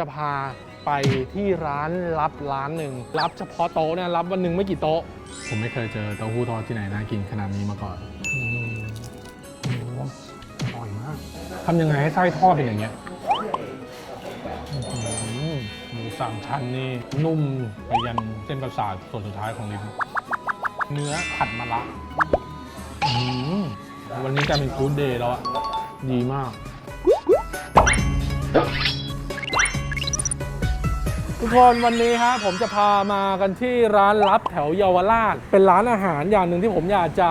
จะพาไปที่ร้านลับร้านหนึ่งรับเฉพาะโต๊ะเนี่ยรับวันหนึ่งไม่กี่โต๊ะ ผมไม่เคยเจอเต้าหู้ทอดที่ไหนน่ากินขนาดนี้มาก่อนอืมโอ้โหอร่อยมากทำยังไงให้ไส้ทอดเป็นอย่างเงี้ยอื้อหือหมูสามชั้นนี่นุ่มไปยันเส้นประสาทส่วนสุดท้ายของลิ้นเนื้อผัดมะระอื้อหือวันนี้กลายเป็นฟู้ดเดย์แล้วอะดีมาก ทุกคนวันนี้ครับผมจะพามากันที่ร้านลับแถวเยาวราช เป็นร้านอาหารอย่างหนึ่งที่ผมอยากจะ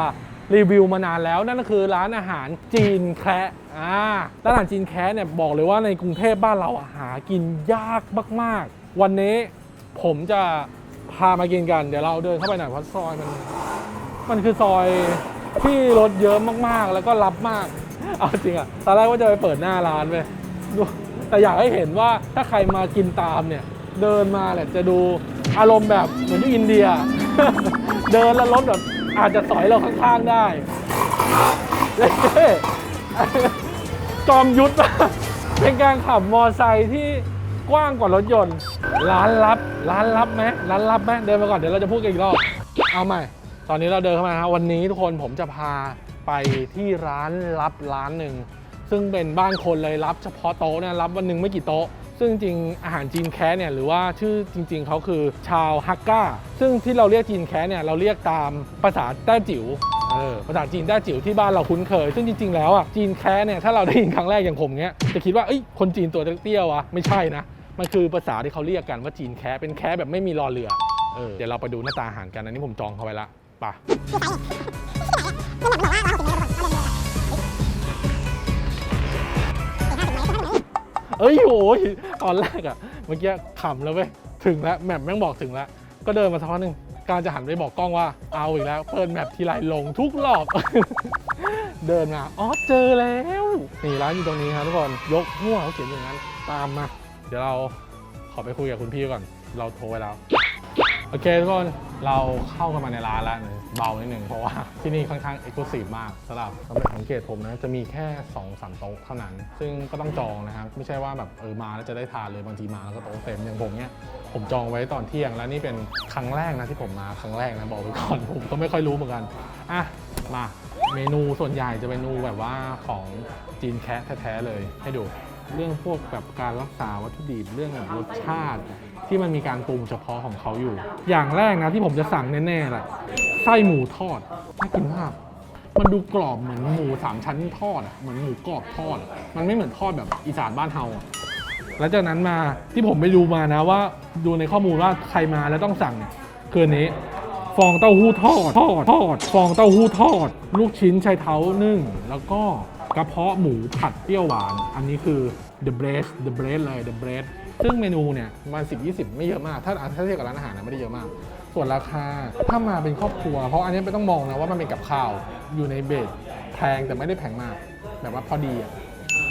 รีวิวมานานแล้วนั่นก็คือร้านอาหารจีนแคะอ่าร้านอาหารจีนแคะเนี่ยบอกเลยว่าในกรุงเทพบ้านเราหากินยากมาก ๆ วันนี้ผมจะพามากินกันเดี๋ยวเราเดินเข้าไปหน่อยเพราะซอยมันมันคือซอยที่รถเยอะมากๆ แล้วก็รับมากเอาจริงอะตอนแรกว่าจะไปเปิดหน้าร้านไปแต่อยากให้เห็นว่าถ้าใครมากินตามเนี่ย เดินมาเนี่ยจะดูอารมณ์แบบเหมือนที่อินเดีย เดินแล้วรถแบบอาจจะสอยเราข้างๆได้จอมยุทธเป็นการขับมอไซค์ที่กว้างกว่ารถยนต์ ร้านลับ ร้านลับไหมร้านลับไหมเดินมาก่อนเดี๋ยวเราจะพูดกันอีกรอบ เอาใหม่ ตอนนี้เราเดินเข้ามาครับวันนี้ทุกคนผมจะพาไปที่ร้านลับร้านหนึ่งซึ่งเป็นบ้านคนเลยรับเฉพาะโต๊ะเนี่ยรับวันหนึ่งไม่กี่โต๊ะ ซึ่งจริงอาหารจีนแคะเนี่ยหรือว่าชื่อจริง ๆเขาคือชาวฮักกาซึ่งที่เราเรียกจีนแคะเนี่ยเราเรียกตามภาษาแต้จิ๋วเออภาษาจีนแต้จิ๋วที่บ้านเราคุ้นเคย ซึ่งจริง ๆ แล้วอะจีนแคะเนี่ยถ้าเราได้ยินครั้งแรกอย่างผมเนี้ยจะคิดว่าเอ้ยคนจีนตัวเตี้ยวๆวะไม่ใช่นะมันคือภาษาที่เขาเรียกกันว่าจีนแคะเป็นแคะแบบไม่มีรอเรือเออเดี๋ยวเราไปดูหน้าตาอาหารกันอันนี้ผมจองเขาไว้ละไปะ เอ้ยโหยตอนแรกอะเมื่อกี้ขำแล้วเว้ยถึงแล้วแมปแม่งบอกถึงแล้ว ก็เดินมาสักพักหนึ่งการจะหันไปบอกกล้องว่าเอาอีกแล้ว เปิดแมปทีไรลงทุกรอบ เดินมาอ๋อเจอแล้วนี่ร้านอยู่ตรงนี้ครับทุกคนยกหัวเขาเขียนอย่างนั้นตามมา เดี๋ยวเราขอไปคุยกับคุณพี่ก่อน เราโทรไปแล้ว โอเคทุกคนเราเข้ากันมาในร้านแล้วนะเบานิดหนึ่งเพราะว่าที่นี่ค่อนข้างเอกลุศิมากสำหรับสำหรับสังเกตผมนะจะมีแค่2อสามโต๊ะเท่านั้น ซึ่งก็ต้องจองนะครับไม่ใช่ว่าแบบเออมาแล้วจะได้ทานเลยบางทีมาแล้วก็โต๊ะเต็มอย่างผมเนี้ยผมจองไว้ตอนเที่ยงแล้วนี่เป็นครั้งแรกนะที่ผมมาครั้งแรกนะบอกไว้ก่อนผมก็ไม่ค่อยรู้เหมือนกันอะมาเมนูส่วนใหญ่จะเป็นเมนูแบบว่าของจีนแคะแท้ๆเลยให้ดูเรื่องพวกแบบการรักษาวัตถุดิบเรื่องแบบรสชาติ ที่มันมีการปรุงเฉพาะของเขาอยู่ อย่างแรกนะที่ผมจะสั่งแน่ๆแหละไส้หมูทอดน่ากินมากมันดูกรอบเหมือนหมูสามชั้นทอดอะเหมือนหมูกรอบทอด มันไม่เหมือนทอดแบบอีสานบ้านเฮาอะแล้วจากนั้นมาที่ผมไปดูมานะว่าดูในข้อมูลว่าใครมาแล้วต้องสั่งเนี่ยคือนนี้ ฟองเต้าหู้ทอดทอดทอด ฟองเต้าหู้ทอด ลูกชิ้นชายเท้านึ่ง แล้วก็กระเพาะหมูผัดเปรี้ยวหวาน อันนี้คือ the breast the breast เลย the breast ซึ่งเมนูเนี่ยประมัน10 20ไม่เยอะมาก ถ้าถ้าเทียบกับร้านอาหารนะไม่ได้เยอะมาก ส่วนราคาถ้ามาเป็นครอบครัว เพราะอันนี้ไม่ต้องมองนะว่ามันเป็นกับข้าวอยู่ในเบสแพงแต่ไม่ได้แพงมาก แบบว่าพอดีอะ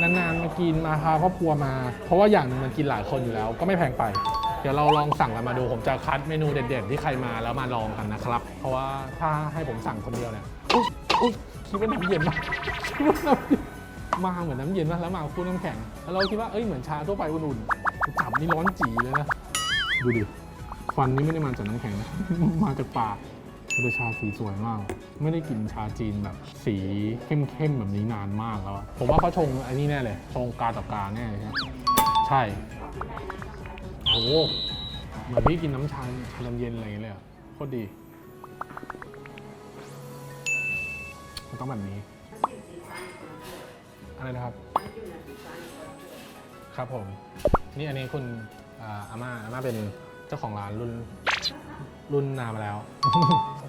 นานๆมากินมาพาครอบครัวมา เพราะว่าอย่างนึงมันกินหลายคนอยู่แล้ว ก็ไม่แพงไป เดี๋ยวเราลองสั่งกันมาดู ผมจะคัดเมนูเด็ดๆที่ใครมาแล้วมาลองกันนะครับ เพราะว่าถ้าให้ผมสั่งคนเดียวเนี่ยอุ๊ยอุ๊ยคิดว่าน้ำเย็นมากคิดว่าน้ำเย็นมาเหมือนน้ำเย็นมาแล้วมาคู่น้ำแข็ง แล้วเราคิดว่า เอ้ย เหมือนชาทั่วไปอุ่นๆ จับนี่ร้อนจีเลยนะ ดูดิควันนี่ไม่ได้มาจากน้ำแข็งนะ มาจากปากเป็นชาสีสวยมาก ไม่ได้กินชาจีนแบบสีเข้มๆแบบนี้นานมากแล้ว ผมว่าเขาชงอันนี้แน่เลย ชงกาต่อกาแน่เลยครับใช่ โอ้โหเหมือนพี่กินน้ำชาชาลมเย็นอะไรอย่างเงี้ยเลยอะโคตรดีมันต้องแบบนี้ อะไรนะครับ ครับผม นี่อันนี้คุณอ่าอาม่าอาม่าเป็นเจ้าของร้านรุ่นรุ่นนานมาแล้ว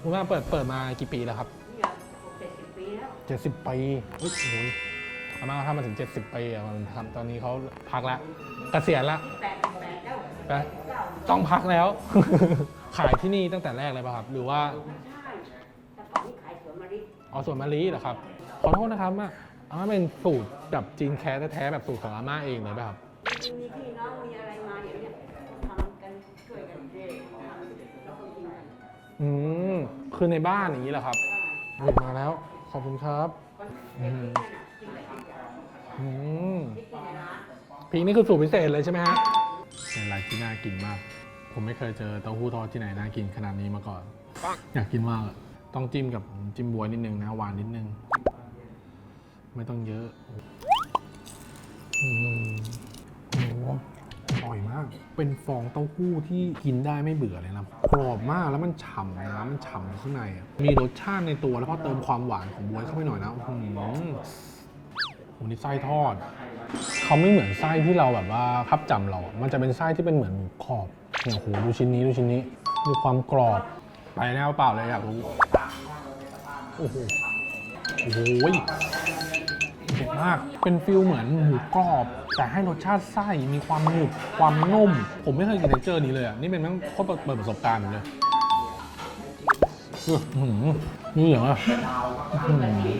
คุณแม่เปิดเปิดมากี่ปีแล้วครับเนี่ยเจ็ดสิบปีแล้วเจ็ดสิบปีเฮ้ยโอ้ยอาม่าทำมาถึง 70ปีอะมันทำตอนนี้เขาพักแล้วเกษียณแล้วแปดสิบแปดแล้วไปต้องพักแล้ว ขายที่นี่ตั้งแต่แรกเลยป่ะครับ หรือว่าใช่แต่ก่อนนี่ขายสวนมะลิอ๋อส่วนมะลิเหรอครับ ขอโทษนะครับอาอาม่าเป็นสูตรแบบจีนแท้แท้ๆแบบสูตรของอาม่าเองเลยป่ะครับ มีพี่น้องมีอะไรมาอย่างเนี้ยทำกันช่วยกันเด็ทำแล้วก็กินกันอืมคือในบ้านอย่างนี้เหรอครับเฮ้ยมาแล้ว ขอบคุณครับอืมอืมพริกนี่คือสูตรพิเศษเลยใช่ไหมฮะมเป็นอะไรที่น่ากินมาก ผมไม่เคยเจอเต้าหู้ทอดที่ไหนน่ากินขนาดนี้มาก่อน อยากกินมากอะต้องจิ้มกับจิ้มบวยนิดนึงนะหวานนิดนึง ไม่ต้องเยอะ เป็นฟองเต้าหู้ที่กินได้ไม่เบื่อเลยนะกรอบมากแล้วมันฉ่ำนะมันฉ่ำข้างใน มีรสชาติในตัวแล้วพอเติมความหวานของบวยเข้าไปหน่อยนะอื้อหือโอ้นี่ไส้ทอด เขาไม่เหมือนไส้ที่เราแบบว่าพับจำเรา มันจะเป็นไส้ที่เป็นเหมือนหมูกรอบเนี่ยโหดูชิ้นนี้ดูชิ้นนี้มีความกรอบ ไปแนวเปล่าเลยอยากรู้โอ้โหโอ้โห เด็ดมาก เป็นฟิลเหมือนหมูกรอบ แต่ให้รสชาติไส้มีความหนึบความนุ่ม ผมไม่เคยกินเทคเจอร์นี้เลยอะ นี่เป็นแม่งโคตรเปิดประสบการณ์เลยอือหือนี่เหรออื้อหือ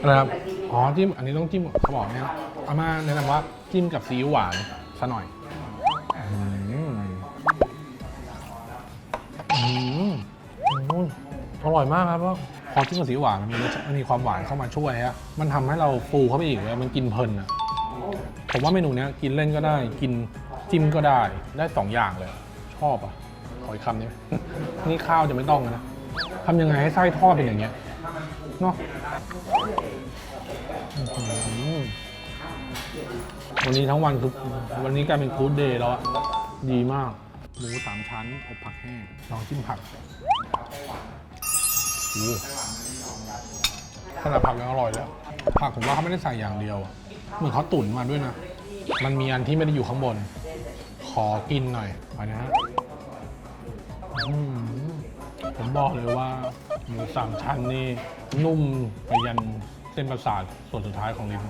อะไรครับ อ๋อจิ้ม อันนี้ต้องจิ้มเขาบอกเนี่ยอามาแนะนำว่าจิ้มกับซีอิ๊วหวานซะหน่อยอืมอืมอร่อยมากครับเพรา อจิ้มกับซีหวานมันมีรสมันมีความหวานเข้ามาช่วยฮะมันทำให้เราฟูเข้าไปอีกเลยมันกินเพลินอะผมว่าเมนูเนี้ยกินเล่นก็ได้กินจิ้มก็ได้ได้สองอย่างเลย ชอบอะขออีกคำนี้นี่ข้าวจะไม่ต้องนะทำยังไงให้ไส้ทอดเป็นอย่างเงี้ยเนาะอื้อหือวันนี้ทั้งวันคือวันนี้กลายเป็นกู๊ดเดย์แล้วอะดีมากหมูสามชั้นอบผักแห้งลองจิ้มผัก ขนาดผักยังอร่อยแล้วผักผมว่าเขาไม่ได้ใส่อย่างเดียว เหมือนเขาตุ๋นมาด้วยนะ มันมีอันที่ไม่ได้อยู่ข้างบน ขอกินหน่อยไปนะฮะผมบอกเลยว่าหมูสามชั้นนี่นุ่มไปยันเส้นประสาทส่วนสุดท้ายของลิ้น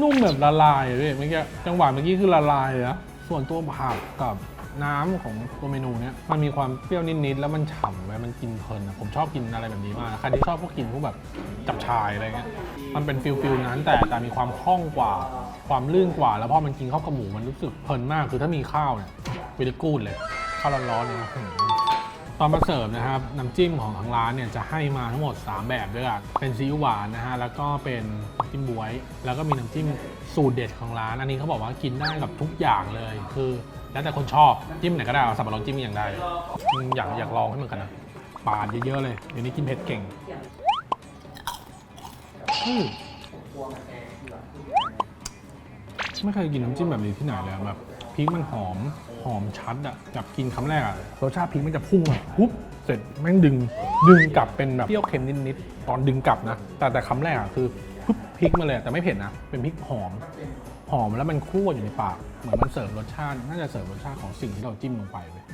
นุ่มแบบละลายเลยเมื่อกี้จังหวะเมื่อกี้คือละลายเลยนะส่วนตัวผักกับ น้ำของตัวเมนูเนี้ยมันมีความเปรี้ยวนิดๆแล้วมันฉ่ำไว้มันกินเพลินอะผมชอบกินอะไรแบบนี้มากใครที่ชอบพวกกินพวกแบบจับชายอะไรเงี้ยมันเป็นฟิลฟิลนั้นแต่แต่มีความคล่องกว่า ความลื่นกว่า แล้วพอมันกินข้าวกับหมูมันรู้สึกเพลินมากคือถ้ามีข้าวเนี่ยวิลกูดเลยข้าวร้อนๆเนี่ยอื้อหือตอนมาเสิร์ฟนะครับน้ำจิ้มของทางร้านเนี่ยจะให้มาทั้งหมด 3 แบบด้วยกันเป็นซีอิ๊วหวานนะฮะแล้วก็เป็นน้ำจิ้มบวย แล้วก็มีน้ำจิ้มสูตรเด็ดของร้าน อันนี้เขาบอกว่ากินได้กับทุกอย่างเลย คือ แล้วแต่คนชอบจิ้มไหนก็ได้เอาสับปะรดจิ้มอย่างได้อืมอยากอยากลองให้เหมือนกันนะปาดเยอะๆเลยเดี๋ยวนี้กินเผ็ดเก่งอืมไม่เคยกินน้ำจิ้มแบบนี้ที่ไหนเลยอะแบบพริกมันหอมหอมชัดอะแบบกินคำแรกอะรสชาติพริกมันจะพุ่งอะปุ๊บเสร็จแม่งดึงดึงกลับเป็นแบบเปรี้ยวเค็มนิดๆตอนดึงกลับนะ แต่แต่คำแรกอะคือปุ๊บพริกมาเลยแต่ไม่เผ็ดนะเป็นพริกหอม หอมแล้วมันคั่วอยู่ในปากเหมือนมันเสิร์ฟรสชาติ น่าจะเสิร์ฟรสชาติของสิ่งที่เราจิ้มลงไปเลย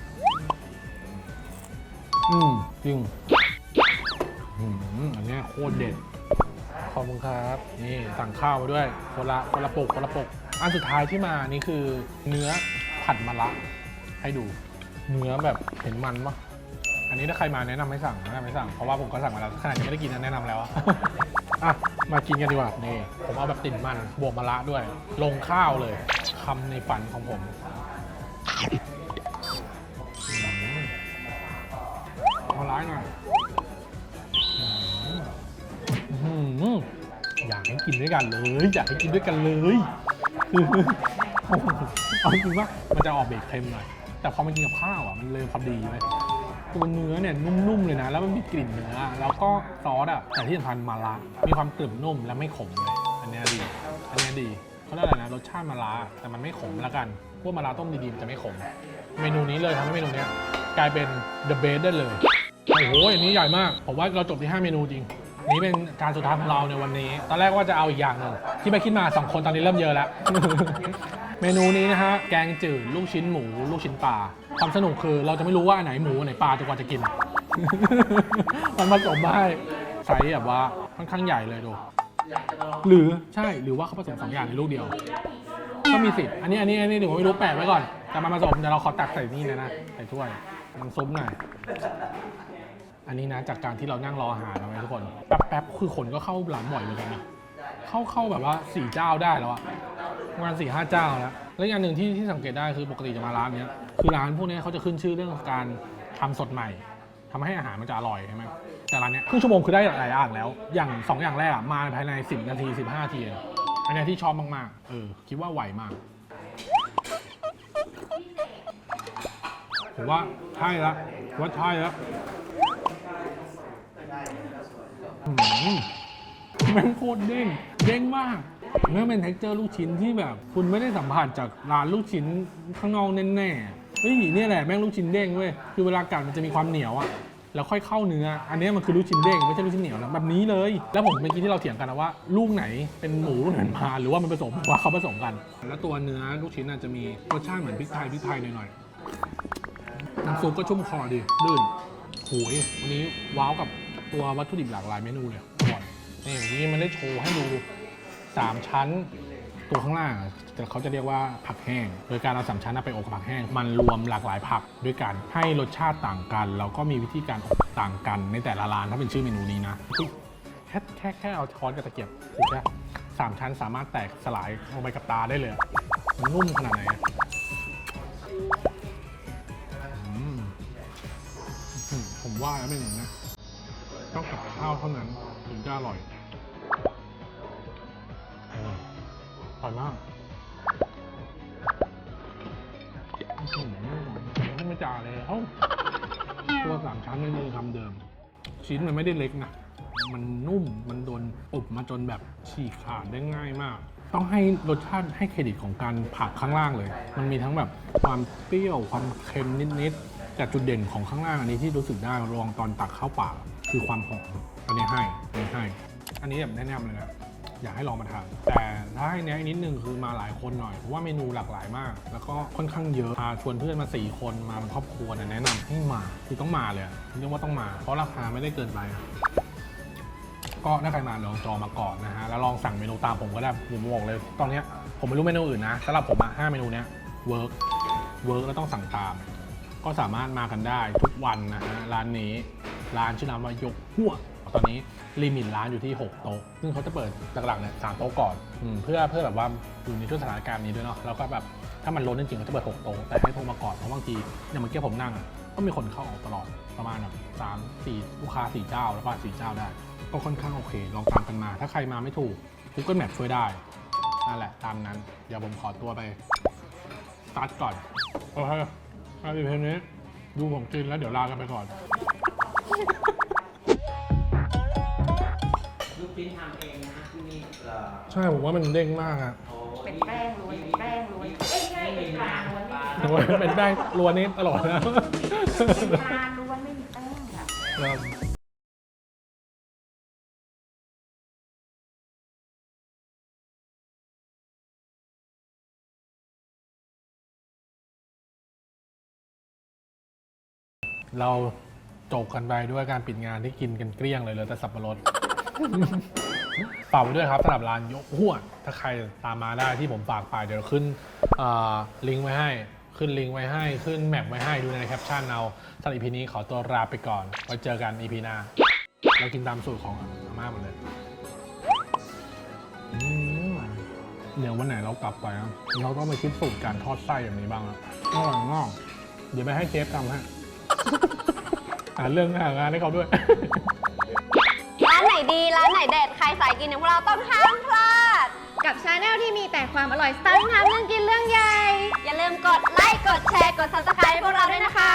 อืมจริงอืมอันเนี้ยโคตรเด็ดขอบคุณครับ นี่สั่งข้าวมาด้วยคนละคนละปกคนละปก อันสุดท้ายที่มานี่คือ เนื้อผัดมะระให้ดู เนื้อแบบเห็นมันปะอันนี้ถ้าใครมาแนะนำให้สั่งแนะนำให้สั่งเพราะว่าผมก็สั่งมาแล้วขนาดยังไม่ได้กินนะแนะนำแล้ว อะ มากินกันดีกว่า นี่ ผมเอาแบบติ่มมัน บวกมะระด้วย ลงข้าวเลยคำในฝันของผมมเอาร้ายหน่อยอืมอยากให้กินด้วยกันเลย อยากให้กินด้วยกันเลยคือเอาจริงว่ามันจะออกเบรกเค็มหน่อย แต่พอมันกินกับข้าวอะ มันเลยพอดีเลย ตัวเนื้อเนี่ยนุ่มๆเลยนะ แล้วมันมีกลิ่นเนื้อ แล้วก็ซอสอะแต่ที่สำคัญมาละมีความกรึบนุ่มและไม่ขมเลย อันเนี้ยดี อันเนี้ยดีเขาเรียกอะไรนะรสชาติมาละแต่มันไม่ขมละกัน พวกมาละต้มดีๆมันจะไม่ขม เมนูนี้เลยทำให้เมนูเนี้ยกลายเป็น the best ได้เลย โอ้โหอันนี้ใหญ่มาก ผมว่าเราจบที่ 5 เมนูจริง นี่เป็นการสุดท้ายของเราในวันนี้ ตอนแรกว่าจะเอาอีกอย่างหนึ่งที่ไปคิดมา 2 คนตอนนี้เริ่มเยอะแล้ว เมนูนี้นะฮะ แกงจืด ลูกชิ้นหมู ลูกชิ้นปลา ความสนุกคือเราจะไม่รู้ว่าอันไหนหมู อันไหนปลาจนกว่าจะกิน มันผสมมาให้ไซส์แบบว่าค่อนข้างใหญ่เลยดู หรือใช่ หรือว่าเขาผสมสองอย่างในลูกเดียว ก็มีสิทธิ์ อันนี้อันนี้อันนี้เดี๋ยวผมไม่รู้แปะไว้ก่อน แต่มันผสมเดี๋ยวเราขอตักใส่นี่เลยนะ ใส่ถ้วยน้ำซุปหน่อย อันนี้นะจากการที่เรานั่งรออาหารเอาไว้ทุกคน แป๊บๆคือคนก็เข้าร้านบ่อยเหมือนกันนะ เข้าเข้าแบบว่าสี่เจ้าได้แล้วอะ ประมาณสี่ห้าเจ้าแล้วแล้วอย่างหนึ่งที่ที่สังเกตได้คือปกติจะมาร้านเนี้ยคือร้านพวกเนี้ยเขาจะขึ้นชื่อเรื่องการทำสดใหม่ทำให้อาหารมันจะอร่อยใช่ไหมแต่ร้านเนี้ยครึ่งชั่วโมงคือได้หลายอย่างแล้ว อย่างสองอย่างแรกอะมาภายใน 10 นาที 15นาทีอันนี้ที่ชอบมากๆเออคิดว่าไหวมากผมว่าใช่ละผมว่าใช่ละแม่งโคตรเด้งเด้งมาก แม่งเป็นเท็กเจอร์ลูกชิ้นที่แบบ คุณไม่ได้สัมผัสจากร้านลูกชิ้นข้างนอกแน่ๆเฮ้ยนี่แหละแม่งลูกชิ้นเด้งเว้ยคือเวลากัดมันจะมีความเหนียวอะแล้วค่อยเข้าเนื้อ อันนี้มันคือลูกชิ้นเด้งไม่ใช่ลูกชิ้นเหนียวนะแบบนี้เลย แล้วผมเมื่อกี้ที่เราเถียงกันนะว่า ลูกไหนเป็นหมูลูกไหนเป็นพาหรือว่ามันผสมว่าเขาผสมกัน แล้วตัวเนื้อลูกชิ้นอาจจะมีรสชาติเหมือนพริกไทยพริกไทยหน่อยๆน้ำซุปก็ชุ่มคอดีลื่นโหยวันนี้ว้าวกับตัววัตถุดิบหลากหลายเมนูเลยอร่อยนี่วันนี้มันได้โชว์ให้ดู 3 ชั้น ตัวข้างล่างแต่เขาจะเรียกว่าผักแห้ง โดยการเอาสามชั้นนะไปอบกับผักแห้ง มันรวมหลากหลายผักด้วยกัน ให้รสชาติต่างกัน แล้วก็มีวิธีการอบต่างกันในแต่ละร้านถ้าเป็นชื่อเมนูนี้นะ แค่แค่แค่เอาช้อนกับตะเกียบถูกแค่สามชั้นสามารถแตกสลายลงไปกับตาได้เลยมันนุ่มขนาดไหนผมว่าแล้วเป็นอย่างนี้นะต้องกับข้าวเท่านั้นถึงจะอร่อย ร่อยมากอื้อหือไม่ไม่จ่าเลยเอ้าตัวสามชั้นในมือคำเดิม ชิ้นมันไม่ได้เล็กนะ มันนุ่มมันโดนอบมาจนแบบฉีกขาดได้ง่ายมาก ต้องให้รสชาติให้เครดิตของการผักข้างล่างเลย มันมีทั้งแบบความเปรี้ยวความเค็มนิดๆแต่จุดเด่นของข้างล่างอันนี้ที่รู้สึกได้ลองตอนตักเข้าปากคือความหอมอันนี้ให้อันนี้ให้ อันนี้แบบแนะนำเลยนะ อยากให้ลองมาทานแต่ถ้าให้แนะนิดนึงคือมาหลายคนหน่อยเพราะว่าเมนูหลากหลายมาก แล้วก็ค่อนข้างเยอะพาชวนเพื่อนมา 4 คนมาเป็นครอบครัวเนี่ยแนะนำให้มาคือต้องมาเลยเรียกว่าต้องมา เพราะราคาไม่ได้เกินไปก็ถ้าใครมาลองจองมาก่อนนะฮะแล้วลองสั่งเมนูตามผมก็ได้ผมบอกเลยตอนนี้ผมไม่รู้เมนูอื่นนะสำหรับผมอะห้าเมนูเนี้ยเวิร์กเวิร์กแล้วต้องสั่งตาม ก็สามารถมากันได้ทุกวันนะฮะร้านนี้ร้านชื่อร้านว่ายกหัว ตอนนี้ลิมิตร้านอยู่ที่ 6 โต๊ะ ซึ่งเขาจะเปิดหลักๆเนี่ยสามโต๊ะก่อนอืมเพื่อเพื่อแบบว่าอยู่ในช่วงสถานการณ์นี้ด้วยเนาะ แล้วก็แบบถ้ามันล้นจริงๆเขาจะเปิด 6 โต๊ะ แต่ให้โทรมาก่อน เพราะบางทีอย่างเมื่อกี้ผมนั่งอะก็มีคนเข้าออกตลอด ประมาณแบบสามสี่ลูกค้าสี่เจ้า แล้วก็สี่เจ้าได้ ก็ค่อนข้างโอเค ลองตามกันมา ถ้าใครมาไม่ถูก Google Map ช่วยได้ นั่นแหละ ตามนั้น เดี๋ยวผมขอตัวไปสตาร์ทก่อน โอเคมาดีเพลงนี้ดูผมกินแล้วเดี๋ยวลากันไปก่อน นทำเองนะที่นี่ใช่ผมว่ามันเด้งมากอะเป็นแป้งล้วนแป้งล้วนเอ้ยใช่เป็นปลาล้วนไม่มีโอ้ยเป็นแป้งรวนนี้ตลอดนะเป็นปลาล้วนไม่มีแป้งค่ะ ครับเราจบกันไปด้วยการปิดงานที่กินกันเกลี้ยงเลยเหลยแต่สับปะรด ฝากไว้ด้วยครับสำหรับร้านยกหัวถ้าใครตามมาได้ที่ผมฝากไปเดี๋ยวขึ้นอ่อลิงก์ไว้ให้ ขึ้นลิงก์ไว้ให้ขึ้นแมปไว้ให้ดูในแคปชั่นเอาสำหรับ EP นี้ขอตัวลาไปก่อนไว้เจอกัน EP หน้าเรากินตามสูตรของอาม่าหมดเลยอืมเดี๋ยววันไหนเรากลับไปนะเราต้องมาคิดสูตรการทอดไส้แบบนี้บ้างอะอร่อยมากเดี๋ยวไปให้เชฟทำให้หาเรื่องหางานให้เขาด้วย เด็ด ใครสายกินอย่างพวกเราต้องห้ามพลาด กับชาแนลที่มีแต่ความอร่อยสไตล์ทำเรื่องกินเรื่องใหญ่ อย่าลืมกดไลค์ กดแชร์ กด subscribe ให้พวกเราด้วยนะคะ